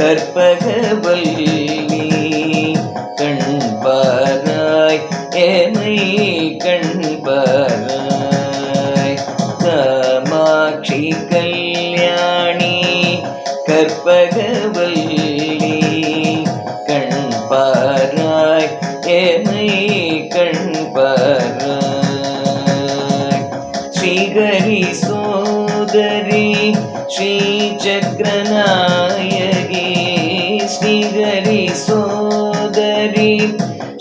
கற்பகவல்லி கண்பாராய் ஏனை கண்பாராய். காமாட்சி கல்யாணி கற்பகவல்லி கண்பாராய் ஏனை கண்பாராய். ஸ்ரீகரி சோதரி ஸ்ரீ சக்கரநாயகி ஸ்ரீகரி சோதரி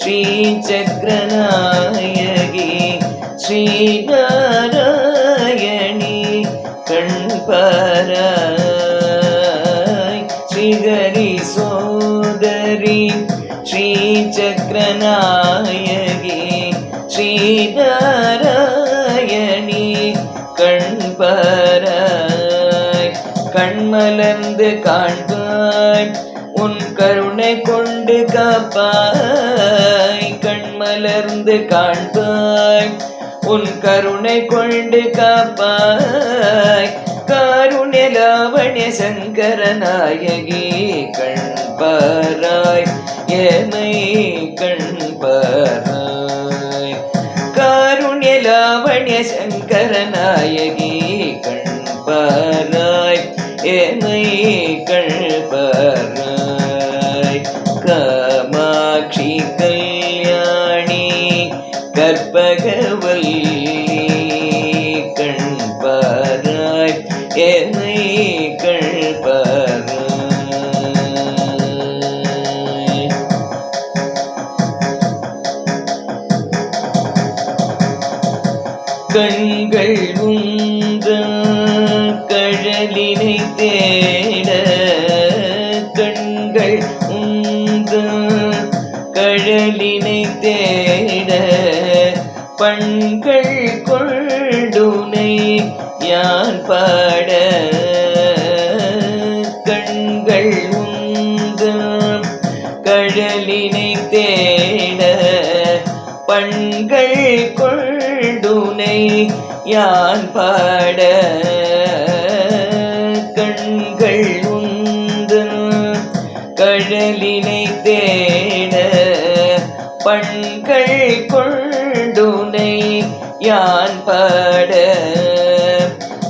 ஸ்ரீ சக்கரநாயகி ஸ்ரீநாராயணி கண்பராய் ஸ்ரீகரி சோதரி ஸ்ரீ சக்கரநாயகி ஸ்ரீநாராயணி கண்பராய் கண்மலர்ந்து காண்பாய் உன் கருணை கொண்டு காப்பாய் கண்மலர்ந்து காண்பாய். உன் கருணை கொண்டு காப்பாய் காருண்ய லாவண்ய சங்கர நாயகி கண்பராய் ஏமை கண்பராய் காருண்ய லாவண்ய சங்கரநாயகி நாயகி கண்பராய் ஏமை கற்பகவல்லி கண்பராய் ஏமை கண்பராய். கண்கள் உந்த கழலினை தேட கண்கள் உந்த கழலினை பண்கள் கொள்டுனை யான் பாட கண்கள் உங்கள் கடலினை தேட பண்கள் கொள்டுனை யான் பாட கண்கள் உங்கள் கடலினை தேட பண்கள் கொள் கொண்டுனை யான் பாட.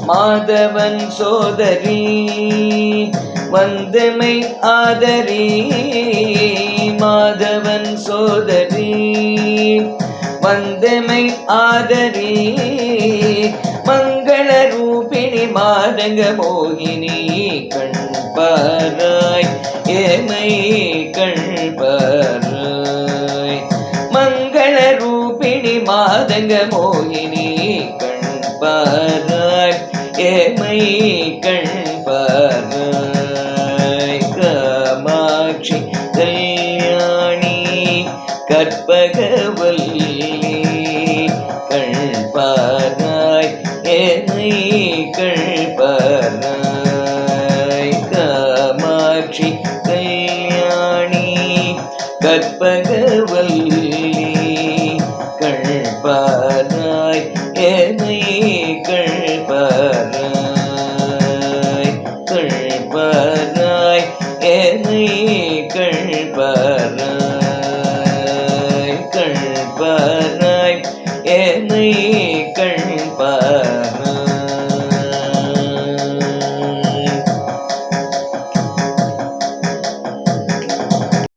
மாதவன் சோதரி வந்தமை ஆதரி. மாதவன் சோதரி வந்தமை ஆதரி. மங்கள ரூபிணி மாதங்க மோகினி கண்பாராய். ஏமை கண்பாராய் கலங்க மோகினி கண் பாராய் ஏமை கண் பாராய் காமாட்சி கல்யாணி கற்பகவல்லி கண் பாராய் ஏமை கண் பாராய் காமாட்சி கல்யாணி கற்பகவல்லி கண்பாராய் கண்பாராய் என்னை கண்